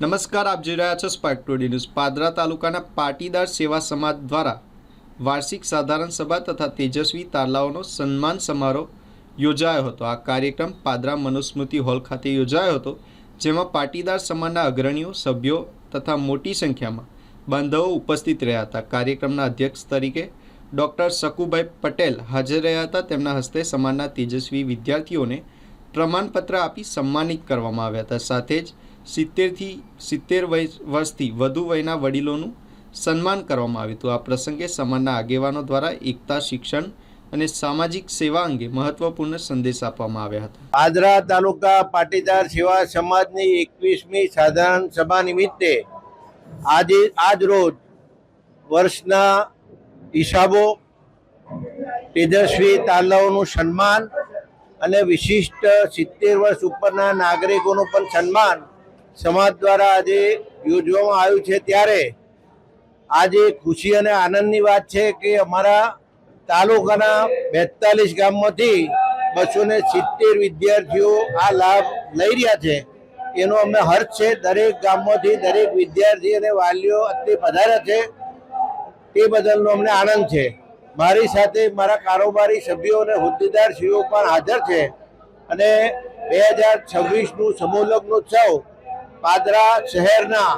નમસ્કાર, આપ જોઈ રહ્યા છો સ્પાર્ક ટુડે ન્યૂઝ પાદરા તાલુકાના પાટીદાર સેવા સમાજ દ્વારા વાર્ષિક સાધારણ સભા તથા તેજસ્વી તારલાઓનો સન્માન સમારોહ યોજાયો હતો. આ કાર્યક્રમ પાદરા મનુસ્મૃતિ હોલ ખાતે યોજાયો હતો, જેમાં પાટીદાર સમાજના અગ્રણીઓ, સભ્યો તથા મોટી સંખ્યામાં બાંધવો ઉપસ્થિત રહ્યા હતા. કાર્યક્રમના અધ્યક્ષ તરીકે ડૉક્ટર શકુભાઈ પટેલ હાજર રહ્યા હતા. તેમના હસ્તે સમાજના તેજસ્વી વિદ્યાર્થીઓને પ્રમાણપત્ર આપી સન્માનિત કરવામાં આવ્યા હતા. સાથે જ સિત્તેરથી સિત્તેર વર્ષથી વધુ વયના વડીલોનું સન્માન કરવામાં આવ્યું હતું. આ પ્રસંગે સમાજના આગેવાનો દ્વારા એકતા, શિક્ષણ અને સામાજિક સેવા અંગે મહત્વપૂર્ણ સંદેશ આપવામાં આવ્યા હતા. આદરા તાલુકા પાટીદાર સેવા સમાજની એકવીસમી સાધારણ સભા નિમિત્તે આજે, આજ રોજ વર્ષના હિસાબો તેજસ્વી તાલાઓનું સન્માન અને વિશિષ્ટ સિત્તેર વર્ષ ઉપરના નાગરિકોનું પણ સન્માન સમાજ દ્વારા આજે યોજવામાં આવ્યું છે ત્યારે આજે ખુશી અને આનંદની વાત છે કે અમારા તાલુકાના બેતાલીસ ગામમાંથી બસો ને સિત્તેર વિદ્યાર્થીઓ આ લાભ લઈ રહ્યા છે. એનો અમને હર્ષ છે. દરેક ગામમાંથી દરેક વિદ્યાર્થી અને વાલીઓ અત્યારે પધાર્યા છે. તે બદલનો અમને આનંદ છે. મારી સાથે મારા કારોબારી સભ્યો અને હોદ્દેદારશ્રીઓ પણ હાજર છે. અને બે હજાર છવ્વીસનું સમૂહ લગ્નોત્સવ પાદરા શહેરના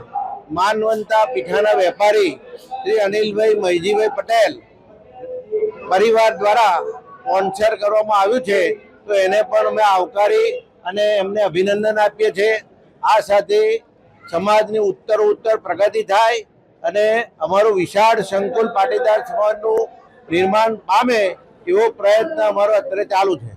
માનવંતા પીઠાના વેપારી શ્રી અનિલભાઈ મહીજીભાઈ પટેલ પરિવાર દ્વારા સ્પોન્સર કરવામાં આવ્યું છે. તો એને પણ અમે આવકારી અને એમને અભિનંદન આપીએ છીએ. આ સાથે સમાજની ઉત્તર ઉત્તર પ્રગતિ થાય અને અમારું વિશાળ સંકુલ પાટીદાર સમાજનું નિર્માણ પામે એવો પ્રયત્ન અમારો અત્યારે ચાલુ છે.